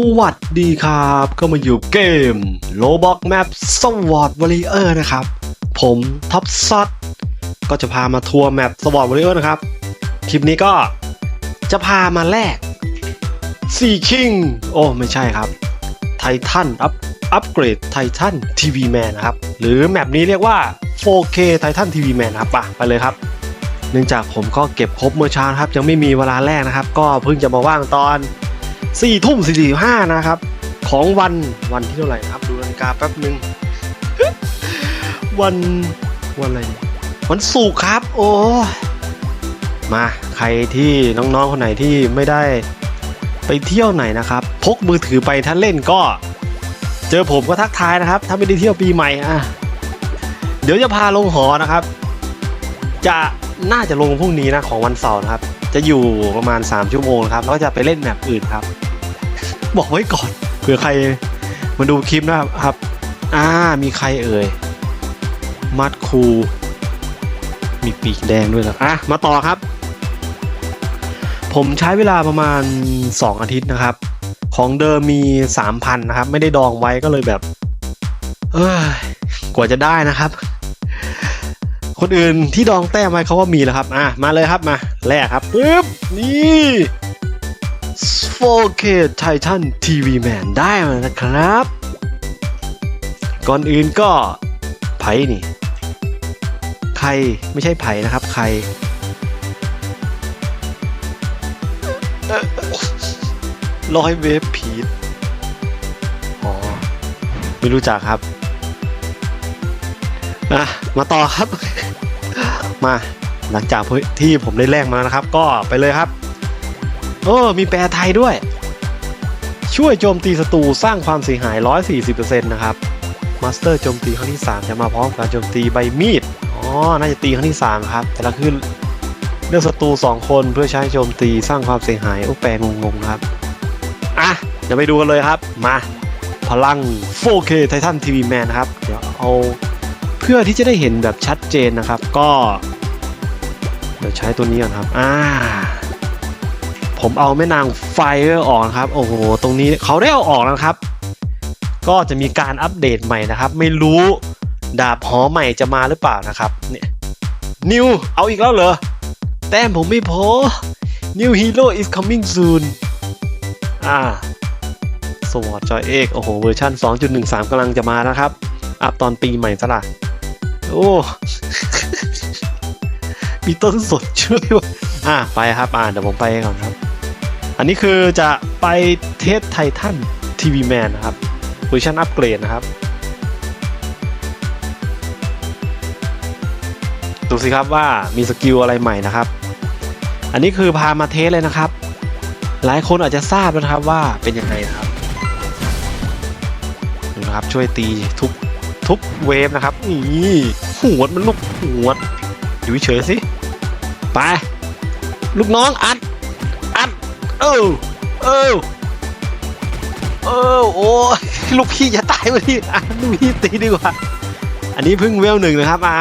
สวัสดีครับ ก็มาอยู่เกม Roblox Map Sword Warrior นะครับ ผมท็อปซอดก็จะพามาทัวร์แมป Sword Warrior นะครับ คลิปนี้ก็จะพามาแลกซีคิงโอ้ไม่ใช่ครับไททันอัพอัปเกรดไททันทีวีแมนนะครับ หรือแมปนี้เรียกว่า 4K ไททันทีวีแมนครับไปไปเลยครับ เนื่องจากผมก็เก็บครบเมื่อเช้าครับ ยังไม่มีเวลาแรกนะครับ ก็เพิ่งจะมาว่างตอน 4ทุ่ม45นะครับ ของวันวันที่เท่าไหร่นะครับ ดูนาฬิกาแป๊บหนึ่งวันวันอะไรนี่วันศุกร์ครับ โอ้มาใครที่น้องๆคนไหนที่ไม่ได้ไปเที่ยวไหนนะครับ พกมือถือไปถ้านเล่นก็ เจอผมก็ทักทายนะครับ ถ้าไม่ได้เที่ยวปีใหม่อะเดี๋ยวจะพาลงหอนะครับ จะน่าจะลงพรุ่งนี้นะของวันเสาร์นะครับ จะอยู่ประมาณ 3 ชั่วโมงนะครับแล้วก็จะไปเล่นแมปอื่นครับ บอกไว้ก่อนเผื่อใครมาดูคลิปนะครับอ่ามีใครเอ่ยมัดคูมีปีกแดงด้วยเหรออะมาต่อครับ ผมใช้เวลาประมาณ 2 อาทิตย์นะครับ ของเดิมมี 3,000 นะครับ ไม่ได้ดองไว้ก็เลยแบบ เอ้ยกว่าจะได้นะครับ คนอื่นที่ดองแต้มไว้เขาว่ามีแล้วครับ อะ มาเลยครับมาแรกครับปึ๊บนี่ 4K Titan TV Man ได้มาแล้วนะครับ ก่อนอื่นก็ไผ่นี่ ใครไม่ใช่ไผ่นะครับ ใครเอ่อร้อยเวฟพีอ๋อ ไม่รู้จักครับ อะ มาต่อครับ มาหลังจากที่ผมได้แลกมาแล้วนะครับ ก็ไปเลยครับโอ้มีแปลไทยด้วย ช่วยโจมตีศัตรูสร้างความเสียหาย 140%นะครับมาสเตอร์โจมตีครั้งที่ 3 จะมาพร้อมกับโจมตีใบมีดอ๋อน่าจะตีครั้งที่ 3 ครับ แต่ละขึ้นเลือกศัตรู2 คนเพื่อใช้โจมตีสร้างความเสียหายโอ้แปลงงๆครับอะเดี๋ยวไปดูกันเลยครับมาพลัง 4K Titan TV Man นะครับ เดี๋ยวเอา พื่อที่จะได้เห็นแบบชัดเจนนะครับ ก็ เดี๋ยวใช้ตัวนี้ก่อนครับอ่าผมเอาแม่นางไฟเออกนะครับ โอ้โห ตรงนี้เขาได้เอาออกแล้วครับ ก็จะมีการอัปเดตใหม่นะครับ ไม่รู้ดาบหอใหม่จะมาหรือเปล่านะครับเนี่ยนิวเอาอีกแล้วเหรอ แต้มผมไม่พอ New Hero is coming soon อ่าสวอตจอยเอกโอ้โห เวอร์ชัน2.13กำลังจะมานะครับ อัพตอนปีใหม่ซะละ โอ้ มีต้นสดช่วยอะไปครับ อ่าเดี๋ยวผมไปก่อนครับ อันนี้คือจะไปเทสไททันทีวีแมนนะครับเวอร์ชันอัปเกรดนะครับ ดูสิครับว่ามีสกิลอะไรใหม่นะครับ อันนี้คือพามาเทสเลยนะครับ หลายคนอาจจะทราบนะครับว่าเป็นยังไงนะครับดูนะครับช่วยตีทุบ ทุบเวฟนะครับนี่หัวดมันลูกหัวดอยู่เฉยสิไปลูกน้องอัดอัดเออเออเออโอ้ลูกพี่จะตายวะที่อะลูกพี่ตีดีกว่า อันนี้เพิ่งเวลหนึ่งนะครับอ่า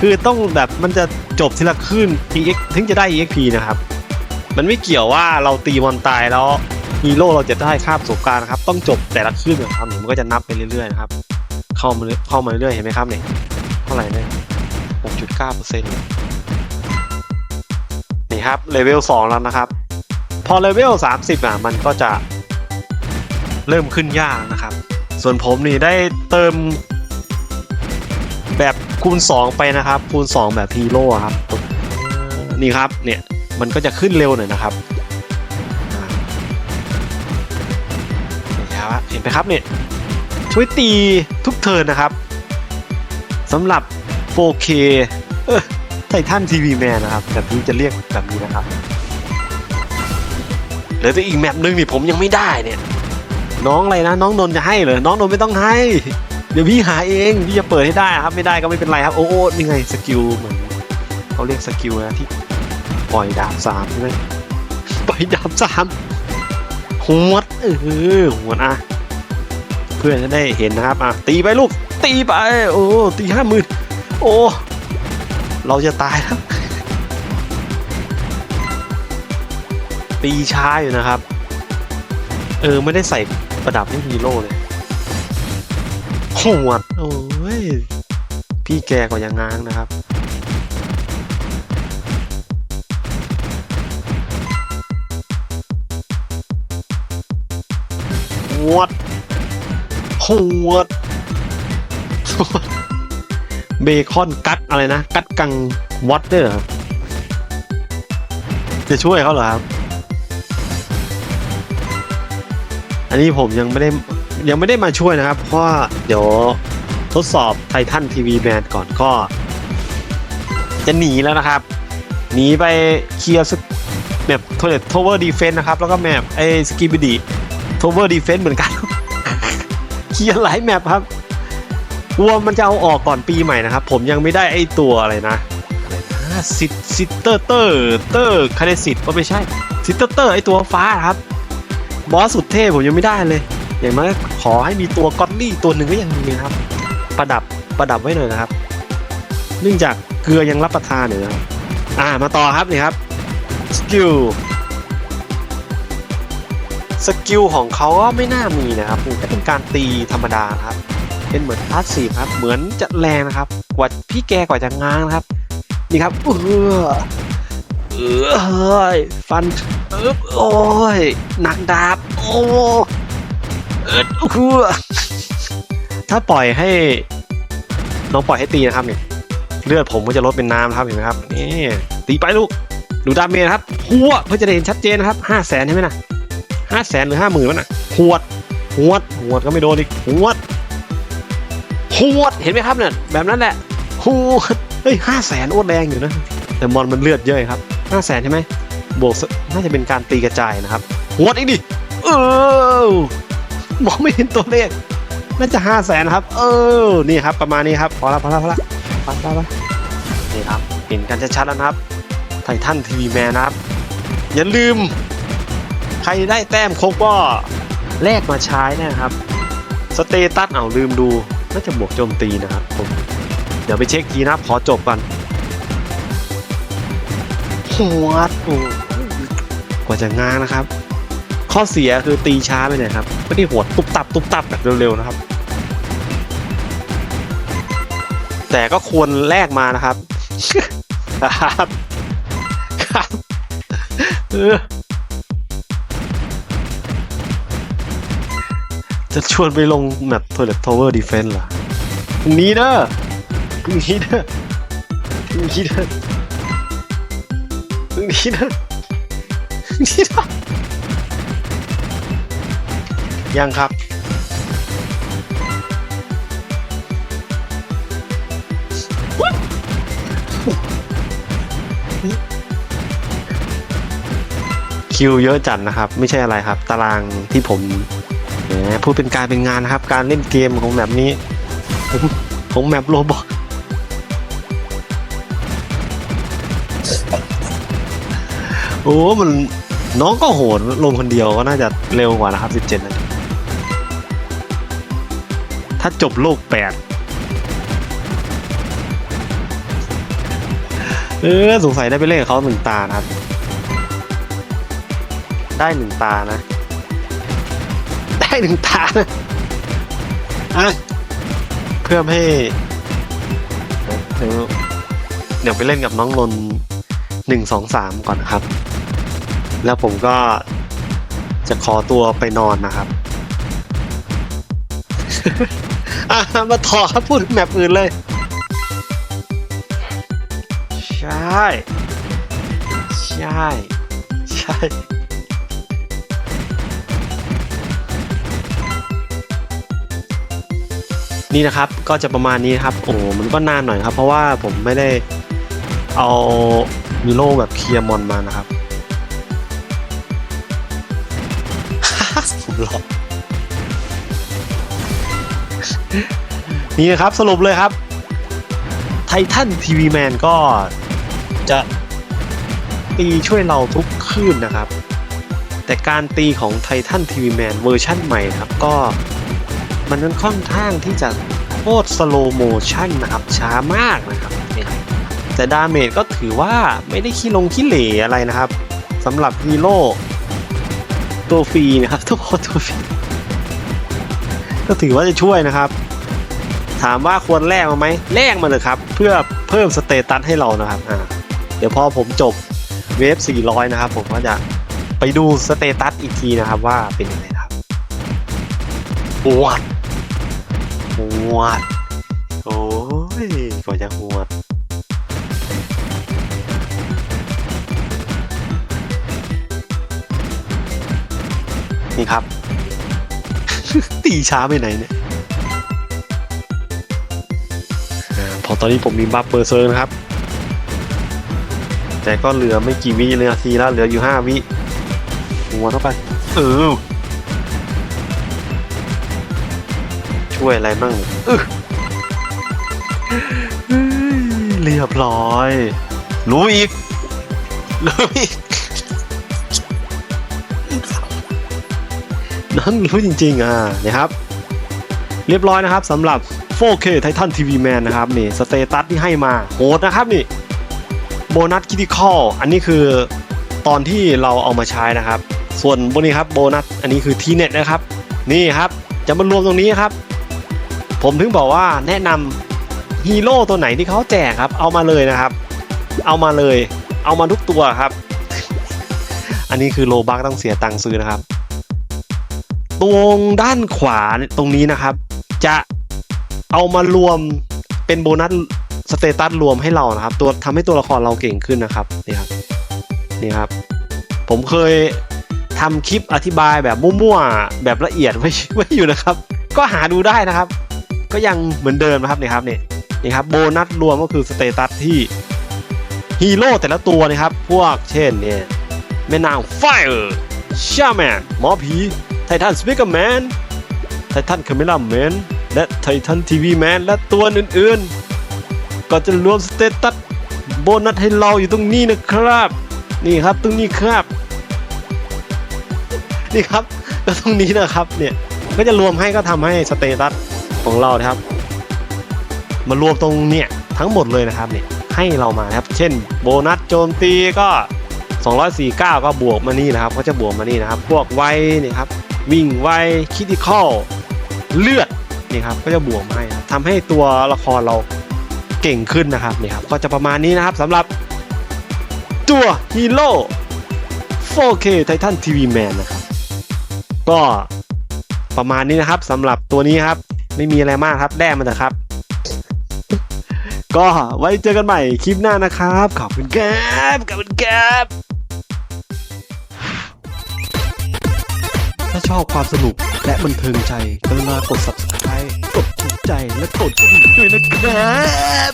คือต้องแบบมันจะจบทีละขึ้น EX ถึงจะได้ EXP นะครับ มันไม่เกี่ยวว่าเราตีมอนตายแล้ว ฮีโร่เราจะได้ค่าประสบการณ์นะครับ ต้องจบแต่ละขึ้นนะครับมันก็จะนับไปเรื่อยๆนะครับ เข้ามาเรื่อยเข้ามาเรื่อยๆเห็นไหมครับเนี่ยเท่าไหร่เนี่ย6.9เปอร์เซ็นต์นี่ครับเลเวล2แล้วนะครับ พอเลเวล30อะมันก็จะเริ่มขึ้นยากนะครับ ส่วนผมนี่ได้เติมแบบคูณ 2 ไปนะครับ คูณ 2 แบบฮีโร่ครับ นี่ครับเนี่ยมันก็จะขึ้นเร็วหน่อยนะครับ เห็นครับเห็นไหมครับเนี่ยช่วยตีทุกเทินนะครับสำหรับ 4K เออไททันทีวีแมนนะครับแบบนี้จะเรียกแบบนี้นะครับเหลือแต่อีกแมปหนึ่งนี่ผมยังไม่ได้เนี่ย น้องอะไรนะ น้องนนจะให้เหรอน้องนนไม่ต้องให้ เดี๋ยวพี่หาเองพี่จะเปิดให้ได้ครับ ไม่ได้ก็ไม่เป็นไรครับโอ้โอ้นี่ไงสกิลเหมือนเขาเรียกสกิลนะที่ปล่อยดาบสามใช่ไหมปล่อยดาบสาม หวดเออหวดอะเพื่อนจะได้เห็นนะครับอะตีไปลูกตีไปโอ้ตีห้าหมื่นโอ้เราจะตายแล้วตีช้าอยู่นะครับ เออไม่ได้ใส่ประดับให้ฮีโร่เลยโหดโอ้ยพี่แกกว่ายังง้างนะครับ วดหวด เบคอนกัดอะไรนะ กัดกังวอตเดอร์ครับจะช่วยเขาเหรอครับ อันนี้ผมยังไม่ได้ยังไม่ได้มาช่วยนะครับ เพราะเดี๋ยวทดสอบไททันทีวีแมนก่อนก็ จะหนีแล้วนะครับ หนีไปเคลียร์แมปโทเลตโทเวอร์ดีเฟนนะครับ แล้วก็แมปไอ้สกีบิดี โทเวอร์ดีเฟนเหมือนกันเคลียร์หลายแมปครับกลัวมันจะเอาออกก่อนปีใหม่นะครับ ผมยังไม่ได้ไอตัวอะไรนะอะไรนะซิซิเตอร์เตอร์เตอร์คาเดซิตก็ไม่ใช่ซิตเตอร์เตอร์ไอตัวฟ้าครับ บอสสุดเท่ผมยังไม่ได้เลย อย่างน้อยขอให้มีตัวก็อดลี่ตัวหนึ่งก็ยังดีนะครับ ประดับประดับไว้หน่อยนะครับ เนื่องจากเกลือยังรับประทานอยู่นะอ่ามาต่อครับนี่ครับสกิล สกิลของเขาก็ไม่น่ามีนะครับก็เป็นการตีธรรมดาครับ เป็นเหมือนพาสซีฟครับ เหมือนจะแรงนะครับ กว่าพี่แกกว่าจะง้างนะครับ นี่ครับ เออเออเฮ้ยฟันอึ๊บโอ้ยหนักดาบ โอ้เออคือถ้าปล่อยให้ น้องปล่อยให้ตีนะครับเนี่ยเลือดผมก็จะลดเป็นน้ำครับเห็นไหมครับนี่ตีไปลูกดูดาเมจครับหัวเพื่อจะได้เห็นชัดเจนนะครับห้าแสนใช่ไหมนะ ห้าแสนหรือห้าหมื่นวะน่ะหวดหวดหวดก็ไม่โดนอีกหวดหวดเห็นไหมครับเนี่ยแบบนั้นแหละหวดเฮ้ยห้าแสนโอดแรงอยู่นะแต่มอนมันเลือดเยอะครับห้าแสนใช่ไหมบวกน่าจะเป็นการตีกระจายนะครับหวดอีกดิเออมองไม่เห็นตัวเลขน่าจะห้าแสนครับ เออนี่ครับประมาณนี้ครับพอละพอละพอละไปไปไปนี่ครับเห็นกันชัดๆแล้วนะครับไททันทีวีแมนนะครับ อย่าลืม รได้แต้มครบก็แลกมาใช้นะครับ สเตตัสเอาลืมดูน่าจะบวกโจมตีนะครับผมเดี๋ยวไปเช็คทีนะครับขอจบก่อนหัวดโอ้กว่าจะง้างนะครับ ข้อเสียคือตีช้าไปหน่อยครับไม่ได้หัวดตุบตับตุบตับแบบเร็วๆนะครับ แต่ก็ควรแลกมานะครับครับครับ จะชวนไปลงแมป Toilet Tower Defense เหรอพรุ่งนี้เด้อพรุ่งนี้เด้อพรุ่งนี้เด้อพรุ่งนี้เด้อพรุ่งนี้เด้อยังครับ คิวเยอะจัดนะครับ ไม่ใช่อะไรครับ ตารางที่ผมแหม พูดเป็นการเป็นงานนะครับ การเล่นเกมของแบบนี้ ผมของแมปโรบอทโอ้ มันน้องก็โหดลงคนเดียวก็น่าจะเร็วกว่านะครับ 17นาทีถ้าจบโลก 8 เออ สงสัยได้ไปเล่นเขาหนึ่งตานะครับ ได้หนึ่งตานะ ได้หนึ่งตานะอะเพื่อไม่ให้เดี๋ยวเดี๋ยวไปเล่นกับน้องนนหนึ่งสองสามก่อนนะครับ แล้วผมก็จะขอตัวไปนอนนะครับ อะมาต่อครับพูดถึงแมปอื่นเลย ใช่ ใช่ ใช่ นี่นะครับก็จะประมาณนี้ครับโอ้โหมันก็นานหน่อยครับ เพราะว่าผมไม่ได้เอามีโลแบบเคลียร์มอนมานะครับผมหลอกนี่นะครับสรุปเลยครับไททันทีวีแมนก็จะตีช่วยเราทุกคืนนะครับ แต่การตีของไททันทีวีแมนเวอร์ชั่นใหม่นะครับก็ มันนั้นค่อนข้างที่จะโคตรสโลโมชันนะครับช้ามากนะครับนี่ครับแต่ดาเมจก็ถือว่าไม่ได้ขี้ลงขี้เหร่อะไรนะครับสำหรับฮีโร่ตัวฟรีนะครับทุกคนตัวฟรีก็ถือว่าจะช่วยนะครับ ถามว่าควรแลกมาไหมแลกมาเลยครับ เพื่อเพิ่มสเตตัสให้เรานะครับอ่าเดี๋ยวพอผมจบเวฟ 400 นะครับ ผมก็จะไปดูสเตตัสอีกทีนะครับว่าเป็นยังไงครับหวด หวด โอ้ยก็จะหวดนี่ครับ ตีช้าไปไหนเนี่ยพอตอนนี้ผมมีบัฟเบอร์เซอร์นะครับ แต่ก็เหลือไม่กี่วิเลยนาทีแล้วเหลืออยู่ห้าวิหัวเข้าไป เออ ช่วยอะไรมั่งเรียบร้อย รู้อีก รู้อีก นั่นรู้จริง ๆ อ่าเนี่ยครับ เรียบร้อยนะครับสำหรับ 4K Titan TV Man นะครับ นี่ สเตตัสที่ให้มาโหดนะครับนี่ โบนัสคิ t ิคอลอันนี้คือตอนที่เราเอามาใช้นะครับ ส่วนบนนี้ครับโบนัส อันนี้คือทีเน็ตนะครับ นี่ครับ จะมารวมตรงนี้ครับ ผมถึงบอกว่าแนะนำฮีโร่ตัวไหนที่เขาแจกครับ เอามาเลยนะครับ เอามาเลย เอามาทุกตัวครับ อันนี้คือโลบักต้องเสียตังค์ซื้อนะครับ ตรงด้านขวาตรงนี้นะครับ จะเอามารวมเป็นโบนัสสเตตัสรวมให้เรานะครับ ตัวทำให้ตัวละครเราเก่งขึ้นนะครับนี่ครับนี่ครับ ผมเคยทำคลิปอธิบายแบบมั่วๆแบบละเอียดไว้ไว้อยู่นะครับ ก็หาดูได้นะครับ ก็ยังเหมือนเดิมนะครับเนี่ยครับเนี่นี่ครับโบนัสรวมก็คือสเตตัสที่ฮีโร่แต่ละตัวนะครับ พวกเช่นเนี่ยแม่นางไฟร์ชาแมนหมอผี ไททันสปิเกอร์แมน ไททันคาเมล่าแมน และไททันทีวีแมน และตัวอื่นๆ ก็จะรวมสเตตัสโบนัสให้เราอยู่ตรงนี้นะครับ นี่ครับตรงนี้ครับ นี่ครับก็ตรงนี้นะครับเนี่ย ก็จะรวมให้ก็ทำให้สเตตัสของเรานะครับ มารวมตรงเนี่ยทั้งหมดเลยนะครับเนี่ยให้เรามาครับ เช่นโบนัสโจมตีก็ 249 ก็บวกมานี่นะครับก็จะบวกมานี่นะครับพวกไวนี่ครับวิ่งไวคิติคอลเลือดนี่ครับก็จะบวกมาให้ทำให้ตัวละครเราเก่งขึ้นนะครับนี่ครับก็จะประมาณนี้นะครับสำหรับตัวฮีโร่ 4K Titan TV Man นะครับ ก็ ประมาณนี้นะครับสำหรับตัวนี้ครับ ไม่มีอะไรมากครับแด้มันนะครับ ก็ไว้เจอกันใหม่คลิปหน้านะครับ ขอบคุณครับขอบคุณครับถ้าชอบความสนุกและบันเทิงใจกรุณากด subscribe กดถูกใจและกดกระดิ่งด้วยนะครับ